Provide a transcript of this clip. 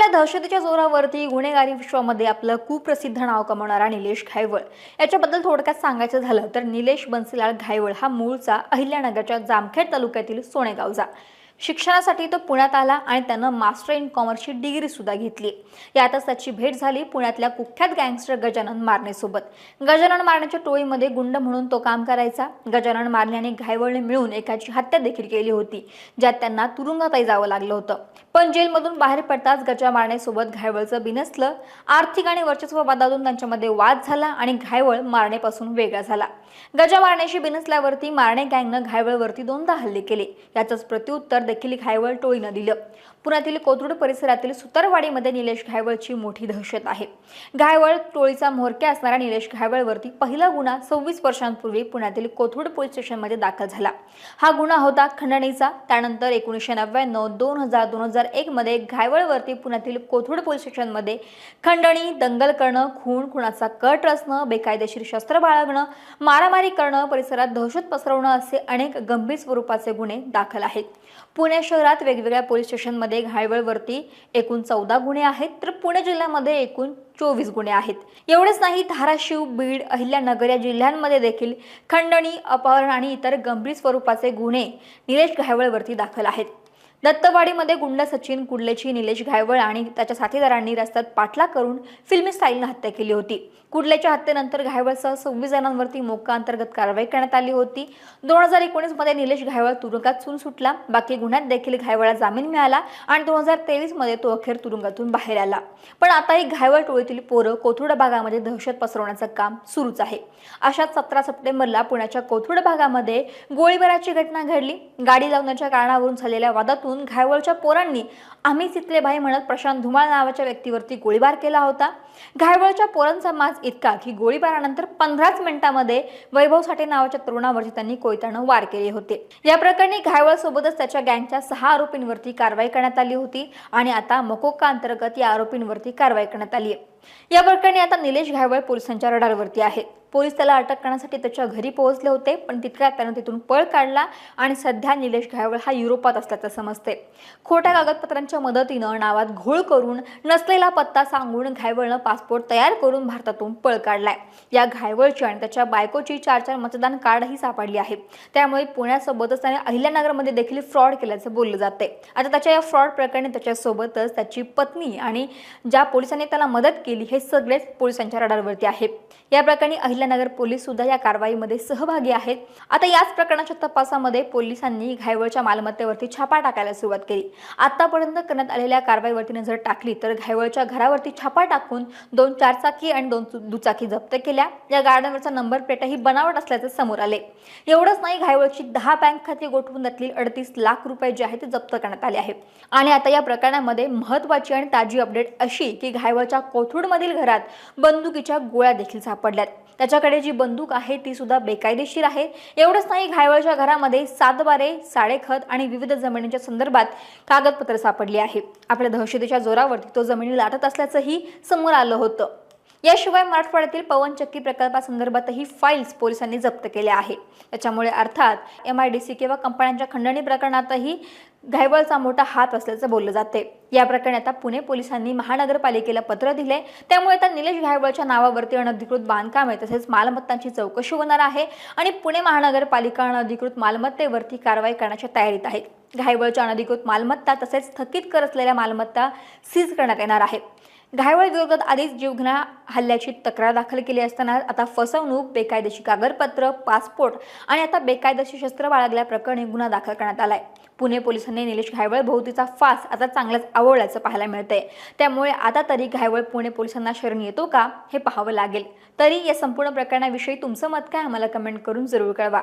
आपल्या दहशतीच्या जोरावरती गुन्हेगारी विश्वामध्ये आपलं कुप्रसिद्ध नाव कमवणारा निलेश घायवळ. याच्याबद्दल थोडक्यात सांगायचं झालं तर निलेश बन्सीलाल घायवळ हा मूळचा अहिल्यानगरच्या जामखेड तालुक्यातील सोनेगावचा. शिक्षणासाठी तो पुण्यात आला आणि त्यानं मास्टर इन कॉमर्सची डिग्री सुद्धा घेतली. यातच त्याची भेट झाली पुण्यातल्या कुख्यात गँगस्टर गजानन मारणेसोबत गजानन मारण्याच्या टोळीमध्ये गुंड म्हणून तो काम करायचा. गजानन मारणे आणि घायवळने मिळून एकाची हत्या देखील केली होती ज्यात त्यांना तुरुंगातही जावं लागलं होतं. पण जेलमधून बाहेर पडताच गजा मारण्यासोबत घायवळचं बिनसलं आर्थिक आणि वर्चस्व वादातून त्यांच्यामध्ये वाद झाला आणि घायवळ मारणेपासून वेगळा झाला. गजा मारण्याशी बिनसल्यावरती मारणे गँगनं घायवळवरती दोनदा हल्ले केले. याचंच प्रत्युत्तर देखील घायवळ टोळीनं दिलं. पुण्यातील कोथरूड परिसरातील सुतारवाडीमध्ये निलेश घायवळची मोठी दहशत आहे. घायवळ टोळीचा म्होरक्या असणाऱ्या निलेश घायवळवरती पहिला गुन्हा सव्वीस वर्षांपूर्वी पुण्यातील कोथरूड पोलीस स्टेशनमध्ये दाखल झाला. हा गुन्हा होता खंडणीचा. त्यानंतर एकोणीसशे नव्याण्णव दोन हजार दोन हजार एकमध्ये घायवळवरती पुण्यातील कोथरूड पोलीस स्टेशनमध्ये खंडणी दंगल करणं खून खुणाचा कट रचणं बेकायदेशीर शस्त्र बाळगणं मारामारी करणं परिसरात दहशत पसरवणं असे अनेक गंभीर स्वरूपाचे गुन्हे दाखल आहेत. पुणे शहरात वेगवेगळ्या पोलीस स्टेशनमध्ये घायवळवरती एकूण चौदा गुन्हे आहेत तर पुणे जिल्ह्यामध्ये एकूण चोवीस गुन्हे आहेत. एवढेच नाही धाराशिव बीड अहिल्यानगर या जिल्ह्यांमध्ये देखील खंडणी अपहरण आणि इतर गंभीर स्वरूपाचे गुन्हे निलेश घायवळवरती दाखल आहेत. दत्तवाडीमध्ये गुंड सचिन कुडलेची निलेश घायवळ आणि त्याच्या साथीदारांनी रस्त्यात पाठलाग करून फिल्मी स्टाईलनं हत्या केली होती. कुडलेच्या हत्येनंतर घायवळसह सव्वीस जणांवरती मोक्का अंतर्गत कारवाई करण्यात आली होती. दोन हजार एकोणीसमध्ये निलेश घायवळ तुरुंगात चून सुटला. बाकी गुन्ह्यात देखील घायवळला जामीन मिळाला आणि दोन हजार तेवीसमध्ये तो अखेर तुरुंगातून बाहेर आला. पण आता ही घायवळ टोळीतील पोरं कोथरूड भागामध्ये दहशत पसरवण्याचं काम सुरूच आहे. अशाच सतरा सप्टेंबरला पुण्याच्या कोथरूड भागामध्ये गोळीबाराची घटना घडली. गाडी लावण्याच्या कारणावरून झालेल्या वादातून घायवळच्या पोरांनी आम्ही तिथले भाई म्हणत प्रशांत धुमाळ नावाच्या व्यक्तीवरती गोळीबार केला होता. घायवळच्या पोरांचा माज इतका की गोळीबारानंतर पंधराच मिनिटांमध्ये वैभव साठे नावाच्या तरुणावरती त्यांनी कोयत्यानं वार केले होते. या प्रकरणी घायवळ सोबतच त्याच्या गँगच्या सहा आरोपींवरती कारवाई करण्यात आली होती आणि आता मकोका अंतर्गत या आरोपींवरती कारवाई करण्यात आली आहे. या प्रकरणी आता निलेश घायवळ पोलिसांच्या रडारवरती आहे. पोलीस त्याला अटक करण्यासाठी त्याच्या घरी पोहोचले होते पण तितक्यात त्यानं तिथून पळ काढला आणि सध्या निलेश घायवळ हा युरोपात असल्याचं समजते. खोट्या कागदपत्रांच्या मदतीनं नावात घोळ करून नसलेला पत्ता सांगून घायवळनं पासपोर्ट तयार करून भारतातून पळ काढलाय. या घायवळची आणि त्याच्या बायकोची चार चार मतदान कार्डही सापडली आहे. त्यामुळे पुण्यासोबतच त्याने अहिल्यानगरमध्ये देखील फ्रॉड केल्याचं बोललं जाते आता त्याच्या या फ्रॉड प्रकरणी त्याच्यासोबतच त्याची पत्नी आणि ज्या पोलिसांनी त्याला मदत केली हे सगळेच पोलिसांच्या रडारवरती आहे. या प्रकरणी अहिल्यानगर पोलीस सुद्धा या कारवाईमध्ये सहभागी आहेत. आता याच प्रकरणाच्या तपासामध्ये पोलिसांनी घायवळच्या मालमत्तेवरती छापा टाकायला सुरुवात केली. आतापर्यंत करण्यात आलेल्या कारवाईवरती नजर टाकली तर घायवळच्या घरावरती छापा टाकून दोन चारचाकी आणि दोन दुचाकी जप्त केल्या. या गाड्यांवरचा नंबर प्लेटही बनावट असल्याचे समोर आले. एवढंच नाही घायवळची दहा बँक खाती गोठवून त्यातील अडतीस लाख रुपये जे आहे ते जप्त करण्यात आले आहे आणि आता या प्रकरणामध्ये महत्त्वाची आणि ताजी अपडेट अशी की घायवळच्या कोथरूडमधील घरात बंदुकीच्या गोळ्या देखील सापडल्यात. त्याच्याकडे जी बंदूक आहे ती सुद्धा बेकायदेशीर आहे. एवढंच नाही घायवळच्या घरामध्ये सातबारे साडेखत आणि विविध जमिनीच्या संदर्भात कागदपत्र सापडली आहे आपल्या दहशतीच्या जोरावरती तो जमिनी लाटत असल्याचंही समोर आलं होतं. याशिवाय मराठवाड्यातील पवनचक्की प्रकल्पासंदर्भातही फाईल्स पोलिसांनी जप्त केल्या आहे त्याच्यामुळे अर्थात एम आय डी सी किंवा कंपन्यांच्या खंडणी प्रकरणातही घायवळचा मोठा हात असल्याचं बोललं जाते. या प्रकरणी आता पुणे पोलिसांनी महानगरपालिकेला पत्र दिले त्यामुळे आता निलेश घायवळच्या नावावरती अनधिकृत बांधकामे तसेच मालमत्तांची चौकशी होणार आहे आणि पुणे महानगरपालिका अनधिकृत मालमत्तेवरती कारवाई करण्याच्या तयारीत आहे. घायवळच्या अनधिकृत मालमत्ता तसेच थकीत कर असलेल्या मालमत्ता सीज करण्यात येणार आहे. घायवळ विरोधात आधीच जीवघेण्या हल्ल्याची तक्रार दाखल केली असताना आता फसवणूक बेकायदेशीर कागदपत्र पासपोर्ट आणि आता बेकायदेशीर शस्त्र बाळगल्याप्रकरणी गुन्हा दाखल करण्यात आलाय. पुणे पोलिसांनी निलेश घायवळ भोवतीचा फास आता चांगलाच आवडल्याचं पाहायला मिळतंय. त्यामुळे आता तरी घायवळ पुणे पोलिसांना शरण येतो का हे पाहावं लागेल. तरी या संपूर्ण प्रकरणाविषयी तुमचं मत काय? आम्हाला कमेंट करून जरूर कळवा.